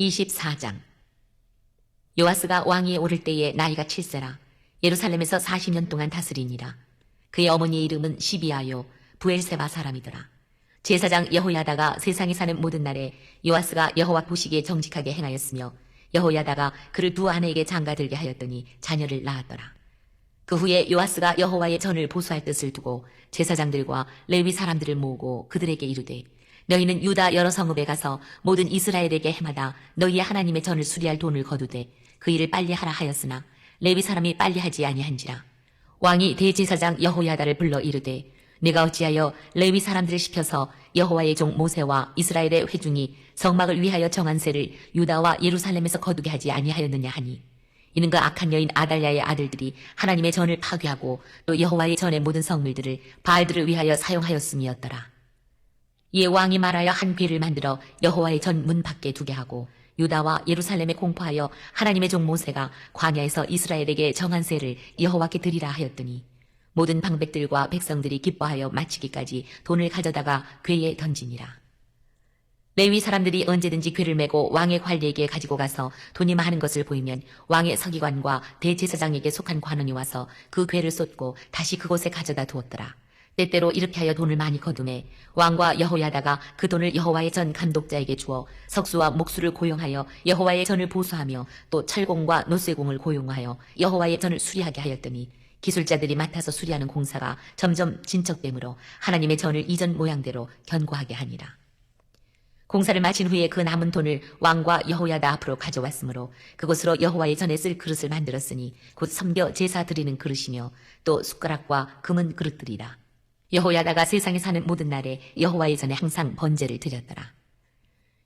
24장. 요아스가 왕위에 오를 때에 나이가 7세라. 예루살렘에서 40년 동안 다스리니라. 그의 어머니의 이름은 시비아요 부엘세바 사람이더라. 제사장 여호야다가 세상에 사는 모든 날에 요아스가 여호와 보시기에 정직하게 행하였으며 여호야다가 그를 두 아내에게 장가들게 하였더니 자녀를 낳았더라. 그 후에 요아스가 여호와의 전을 보수할 뜻을 두고 제사장들과 레위 사람들을 모으고 그들에게 이르되 너희는 유다 여러 성읍에 가서 모든 이스라엘에게 해마다 너희의 하나님의 전을 수리할 돈을 거두되 그 일을 빨리 하라 하였으나 레위 사람이 빨리 하지 아니한지라 왕이 대제사장 여호야다를 불러 이르되 내가 어찌하여 레위 사람들을 시켜서 여호와의 종 모세와 이스라엘의 회중이 성막을 위하여 정한 세를 유다와 예루살렘에서 거두게 하지 아니하였느냐 하니 이는 그 악한 여인 아달랴의 아들들이 하나님의 전을 파괴하고 또 여호와의 전의 모든 성물들을 바알들을 위하여 사용하였음이었더라. 이에 왕이 말하여 한 괴를 만들어 여호와의 전 문 밖에 두게 하고 유다와 예루살렘에 공포하여 하나님의 종 모세가 광야에서 이스라엘에게 정한 세를 여호와께 드리라 하였더니 모든 방백들과 백성들이 기뻐하여 마치기까지 돈을 가져다가 괴에 던지니라. 레위 사람들이 언제든지 괴를 메고 왕의 관리에게 가지고 가서 돈이 많은 것을 보이면 왕의 서기관과 대제사장에게 속한 관원이 와서 그 괴를 쏟고 다시 그곳에 가져다 두었더라. 때때로 이렇게 하여 돈을 많이 거둠에 왕과 여호야다가 그 돈을 여호와의 전 감독자에게 주어 석수와 목수를 고용하여 여호와의 전을 보수하며 또 철공과 노쇠공을 고용하여 여호와의 전을 수리하게 하였더니 기술자들이 맡아서 수리하는 공사가 점점 진척됨으로 하나님의 전을 이전 모양대로 견고하게 하니라. 공사를 마친 후에 그 남은 돈을 왕과 여호야다 앞으로 가져왔으므로 그곳으로 여호와의 전에 쓸 그릇을 만들었으니 곧 섬겨 제사 드리는 그릇이며 또 숟가락과 금은 그릇들이라. 여호야다가 세상에 사는 모든 날에 여호와의 전에 항상 번제를 드렸더라.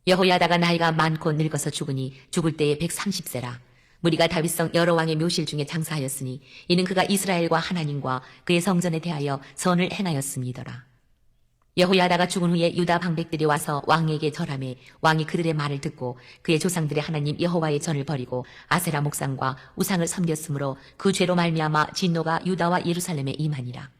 여호야다가 나이가 많고 늙어서 죽으니 죽을 때에 130세라. 무리가 다윗성 여러 왕의 묘실 중에 장사하였으니 이는 그가 이스라엘과 하나님과 그의 성전에 대하여 선을 행하였음이더라. 여호야다가 죽은 후에 유다 방백들이 와서 왕에게 절함해 왕이 그들의 말을 듣고 그의 조상들의 하나님 여호와의 전을 버리고 아세라 목상과 우상을 섬겼으므로 그 죄로 말미암아 진노가 유다와 예루살렘에 임하니라.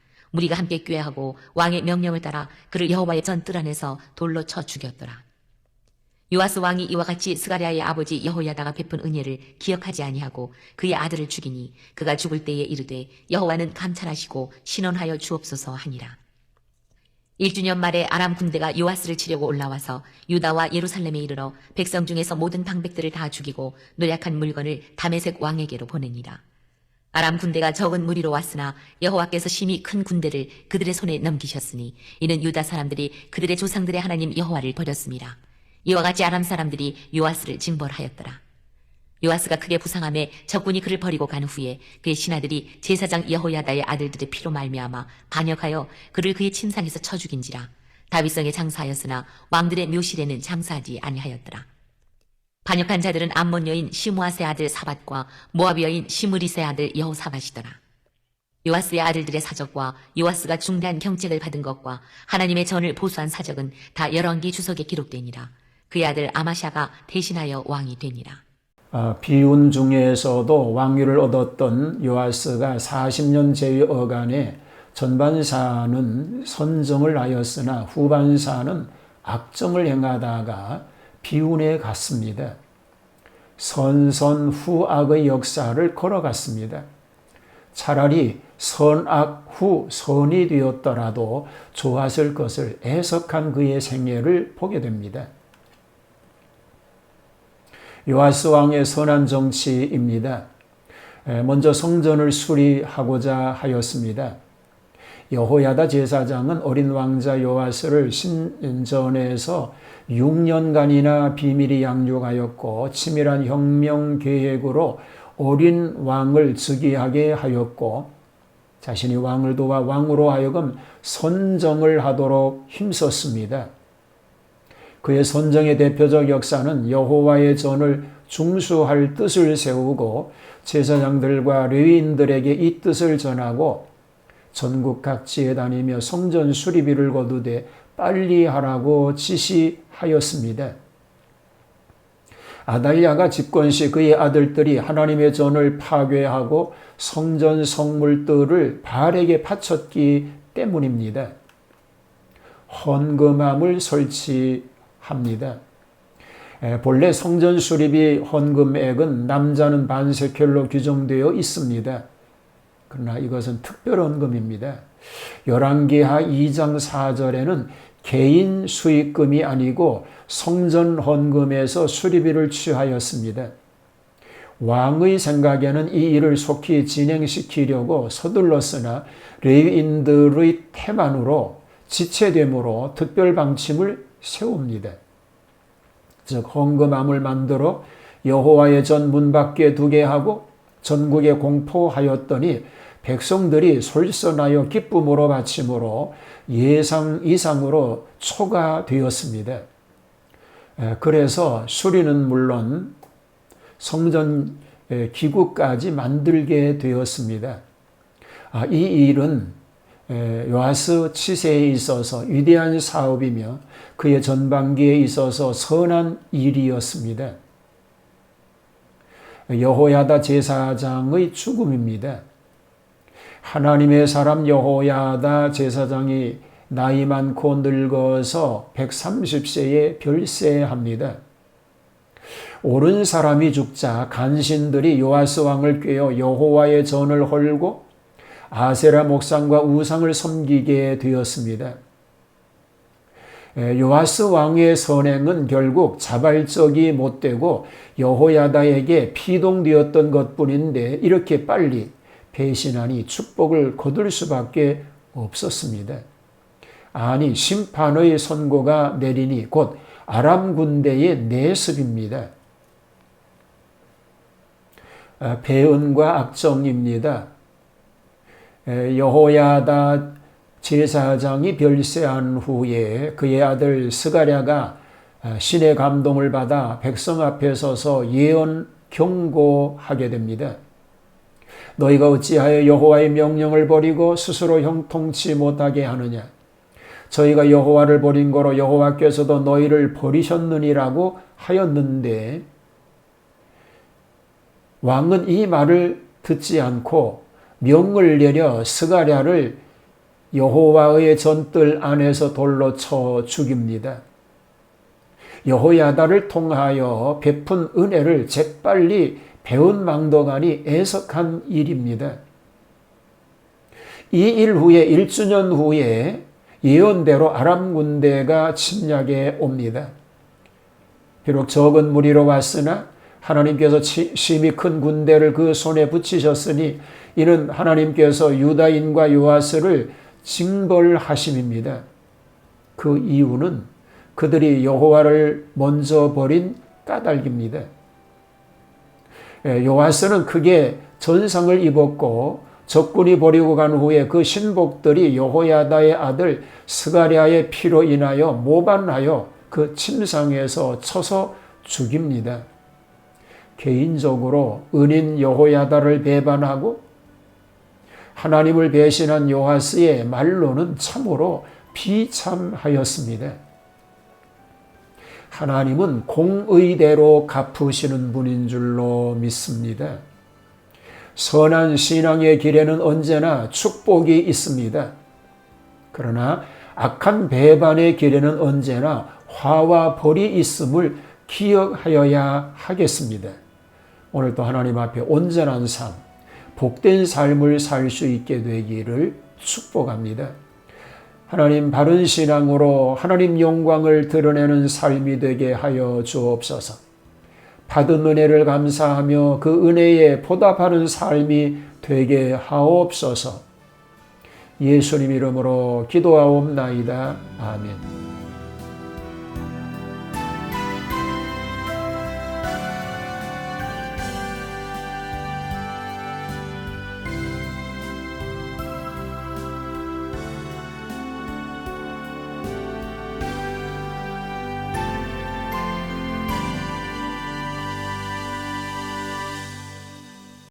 무리가 함께 꾀하고 왕의 명령을 따라 그를 여호와의 전뜰 안에서 돌로 쳐 죽였더라. 요아스 왕이 이와 같이 스가랴의 아버지 여호야다가 베푼 은혜를 기억하지 아니하고 그의 아들을 죽이니 그가 죽을 때에 이르되 여호와는 감찰하시고 신원하여 주옵소서 하니라. 1주년 말에 아람 군대가 요아스를 치려고 올라와서 유다와 예루살렘에 이르러 백성 중에서 모든 방백들을 다 죽이고 노약한 물건을 다메색 왕에게로 보내니라. 아람 군대가 적은 무리로 왔으나 여호와께서 심히 큰 군대를 그들의 손에 넘기셨으니 이는 유다 사람들이 그들의 조상들의 하나님 여호와를 버렸습니다. 이와 같이 아람 사람들이 요아스를 징벌하였더라. 요아스가 크게 부상함에 적군이 그를 버리고 간 후에 그의 신하들이 제사장 여호야다의 아들들의 피로 말미암아 반역하여 그를 그의 침상에서 쳐 죽인지라 다윗성에 장사하였으나 왕들의 묘실에는 장사하지 아니하였더라. 반역한 자들은 암몬 여인 시므아세 아들 사밧과 모압 여인 시므리세 아들 여호사밧이더라. 요아스의 아들들의 사적과 요아스가 중대한 경책을 받은 것과 하나님의 전을 보수한 사적은 다 열왕기 주석에 기록되니라. 그의 아들 아마샤가 대신하여 왕이 되니라. 아, 비운 중에서도 왕위를 얻었던 요아스가 40년 제위 어간에 전반사는 선정을 하였으나 후반사는 악정을 행하다가 비운에 갔습니다. 선선후악의 역사를 걸어갔습니다. 차라리 선악 후 선이 되었더라도 좋았을 것을 애석한 그의 생애를 보게 됩니다. 요아스 왕의 선한 정치입니다. 먼저 성전을 수리하고자 하였습니다. 여호야다 제사장은 어린 왕자 요아스를 신전에서 6년간이나 비밀히 양육하였고 치밀한 혁명 계획으로 어린 왕을 즉위하게 하였고 자신이 왕을 도와 왕으로 하여금 선정을 하도록 힘썼습니다. 그의 선정의 대표적 역사는 여호와의 전을 중수할 뜻을 세우고 제사장들과 레위인들에게 이 뜻을 전하고 전국 각지에 다니며 성전 수리비를 거두되 빨리 하라고 지시하였습니다. 아달랴가 집권 시 그의 아들들이 하나님의 전을 파괴하고 성전 성물들을 바알에게 바쳤기 때문입니다. 헌금함을 설치합니다. 본래 성전 수리비 헌금액은 남자는 반세켈로 규정되어 있습니다. 그러나 이것은 특별 헌금입니다. 열왕기하 2장 4절에는 개인 수익금이 아니고 성전 헌금에서 수리비를 취하였습니다. 왕의 생각에는 이 일을 속히 진행시키려고 서둘렀으나 레위인들의 태만으로 지체됨으로 특별 방침을 세웁니다. 즉 헌금함을 만들어 여호와의 전 문 밖에 두게 하고 전국에 공포하였더니 백성들이 솔선하여 기쁨으로 바침으로 예상 이상으로 초과되었습니다. 그래서 수리는 물론 성전 기구까지 만들게 되었습니다. 아, 이 일은 요하스 치세에 있어서 위대한 사업이며 그의 전반기에 있어서 선한 일이었습니다. 여호야다 제사장의 죽음입니다. 하나님의 사람 여호야다 제사장이 나이 많고 늙어서 130세에 별세합니다. 옳은 사람이 죽자 간신들이 요아스 왕을 꾀어 여호와의 전을 헐고 아세라 목상과 우상을 섬기게 되었습니다. 요아스 왕의 선행은 결국 자발적이 못되고 여호야다에게 피동되었던 것뿐인데 이렇게 빨리 배신하니 축복을 거둘 수밖에 없었습니다. 아니 심판의 선고가 내리니 곧 아람 군대의 내습입니다. 배은과 악정입니다. 여호야다 제사장이 별세한 후에 그의 아들 스가랴가 신의 감동을 받아 백성 앞에 서서 예언 경고하게 됩니다. 너희가 어찌하여 여호와의 명령을 버리고 스스로 형통치 못하게 하느냐? 저희가 여호와를 버린 거로 여호와께서도 너희를 버리셨느니라고 하였는데 왕은 이 말을 듣지 않고 명을 내려 스가랴를 여호와의 전뜰 안에서 돌로 쳐 죽입니다. 여호야다를 통하여 베푼 은혜를 재빨리 배운 망도간이 애석한 일입니다. 이 일 후에 1주년 후에 예언대로 아람 군대가 침략에 옵니다. 비록 적은 무리로 왔으나 하나님께서 심히 큰 군대를 그 손에 붙이셨으니 이는 하나님께서 유다인과 요아스를 징벌하심입니다. 그 이유는 그들이 여호와를 먼저 버린 까닭입니다. 요아스는 크게 전상을 입었고 적군이 버리고 간 후에 그 신복들이 여호야다의 아들 스가랴의 피로 인하여 모반하여 그 침상에서 쳐서 죽입니다. 개인적으로 은인 여호야다를 배반하고 하나님을 배신한 요하스의 말로는 참으로 비참하였습니다. 하나님은 공의대로 갚으시는 분인 줄로 믿습니다. 선한 신앙의 길에는 언제나 축복이 있습니다. 그러나 악한 배반의 길에는 언제나 화와 벌이 있음을 기억하여야 하겠습니다. 오늘도 하나님 앞에 온전한 삶, 복된 삶을 살 수 있게 되기를 축복합니다. 하나님 바른 신앙으로 하나님 영광을 드러내는 삶이 되게 하여 주옵소서. 받은 은혜를 감사하며 그 은혜에 보답하는 삶이 되게 하옵소서. 예수님 이름으로 기도하옵나이다. 아멘.